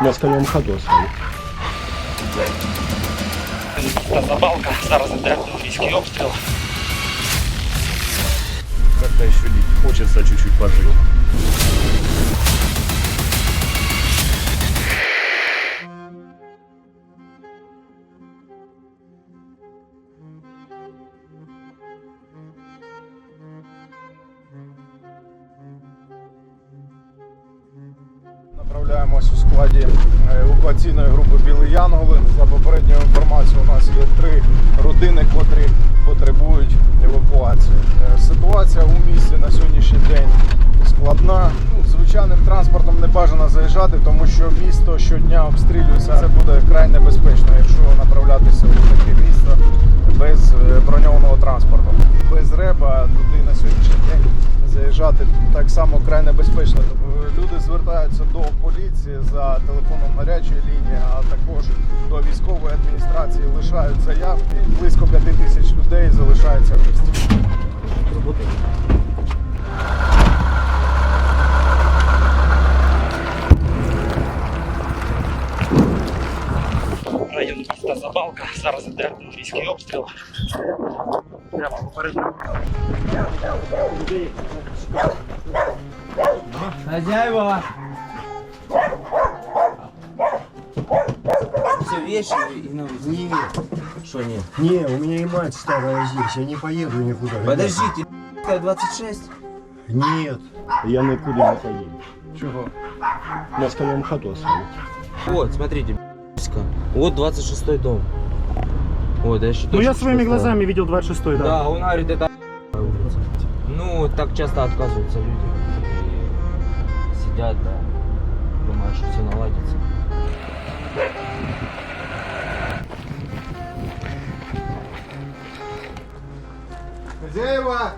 На своем ходу стоит. Та забалка, зараз іде артилерійський обстріл. Как-то еще не хочется чуть-чуть пожить. Направляємось у складі е, евакуаційної групи Білий Янголи. За попередньою інформацією, у нас є три родини, котрі потребують евакуації. Е, Ситуація у місті на сьогоднішній день складна. Ну, Звичайним транспортом не бажано заїжджати, тому що місто щодня обстрілюється. Це буде край небезпечно, якщо направлятися у таке місто без е, броньованого транспорту. Без реба туди на сьогоднішній день заїжджати так само край небезпечно. Люди звертаються до поліції за телефоном гарячої лінії, а також до військової адміністрації лишають заявки. Близько п'яти тисяч людей залишаються в місті. Район міста Забалка, зараз іде артилерійський обстріл. Прямо попереду. Хозяева! Все, вещи и ну, Нет, Что нет? не, у меня и мать старая здесь, я не поеду никуда. ребята. Подождите, 26? Нет, я никуда не поеду. Чого? На своем ходу стоит. Вот, смотрите, ***ська. вот 26 дом. Ой, да еще Ну я своими глазами видел 26-й, да. Да, он говорит, это Ну, так часто отказываются люди. И сидят, да. Думают, что все наладится. Хазяєва!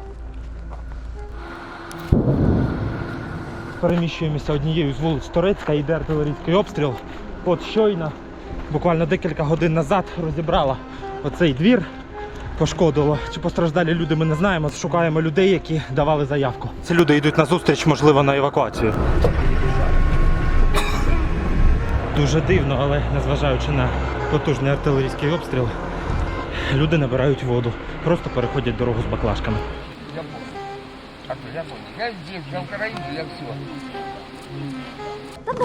Переміщуємося однією з вулиць Торецька, йде артилерійський обстріл. От щойно, буквально декілька годин назад, розібрала оцей двір. Пошкодило. Чи постраждалі люди ми не знаємо. Шукаємо людей, які давали заявку. Ці люди йдуть на зустріч, можливо, на евакуацію. Дуже дивно, але незважаючи на потужний артилерійський обстріл, люди набирають воду, просто переходять дорогу з баклажками. Я понял. Я. Я здесь, я в Украине, я все.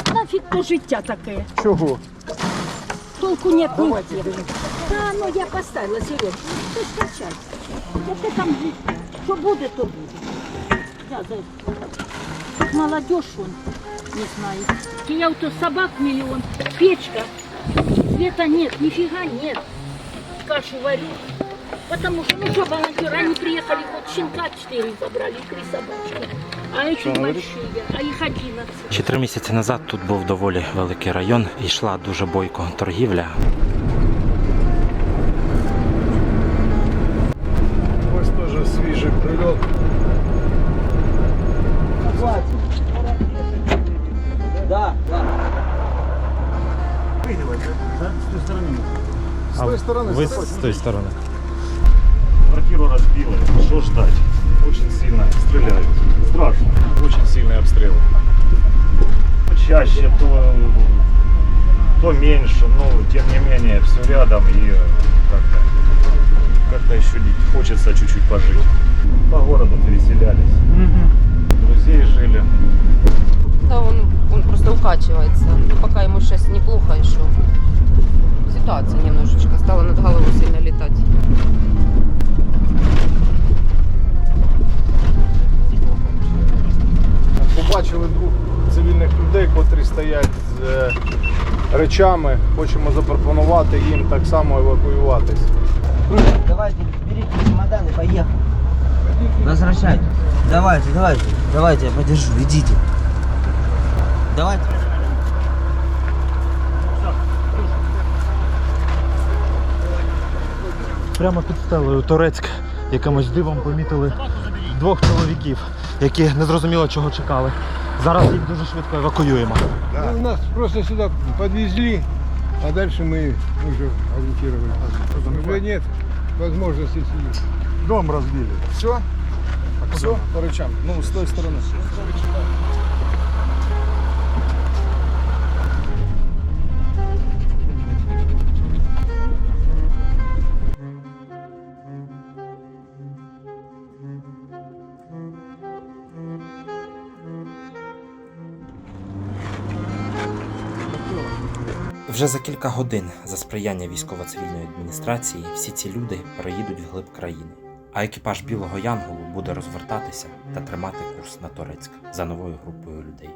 Та нафіг то життя таке. Чого? Толку нет нігде. Та ну я поставила, Сереж. Ти ж качай. Яке там життя? Що буде, то буде. Я за... Тут молодежь он, не знаю. Я вот собак миллион, печка. Света нет, нифига нет. Кашу варю. Потому что, ну что, волонтеры, они приехали, вот щенка 4 забрали, три собачки. А эти большие, а их 11. Ще три місяці назад тут був доволі великий район і йшла дуже бойко торгівля. Ось теж свіжий прильот. Да, да. З тої сторони Ви з тої сторони. Квартиру разбило. Что ждать? Очень сильно стреляют. Страшно. Очень сильные обстрелы. То Чаще, то, то меньше, но тем не менее все рядом и как-то как-то еще не хочется чуть-чуть пожить. По городу переселялись. Друзей жили. Да, он, он просто укачивается. Ну, пока ему сейчас неплохо еще. Ситуация немножечко стала над головой сильно летать. Стоять з е, речами. Хочемо запропонувати їм так само евакуюватись. Давайте, берите чемоданы, поехали. Возвращайтесь. Давайте, давайте, давайте, я подержу, идите. Давайте. Прямо під стелею Торецьк якимось дивом помітили двох чоловіків, які не зрозуміло чого чекали. Зараз їх дуже швидко евакуюємо. Ну, нас просто сюди підвезли, а далі ми вже орієнтували. Вже нет можливості сидіти. Дом розбили. Все? Все, по речам. Ну, з тої сторони. Вже за кілька годин за сприяння військово-цивільної адміністрації всі ці люди переїдуть вглиб країни. А екіпаж Білого Янголу буде розвертатися та тримати курс на Торецьк за новою групою людей.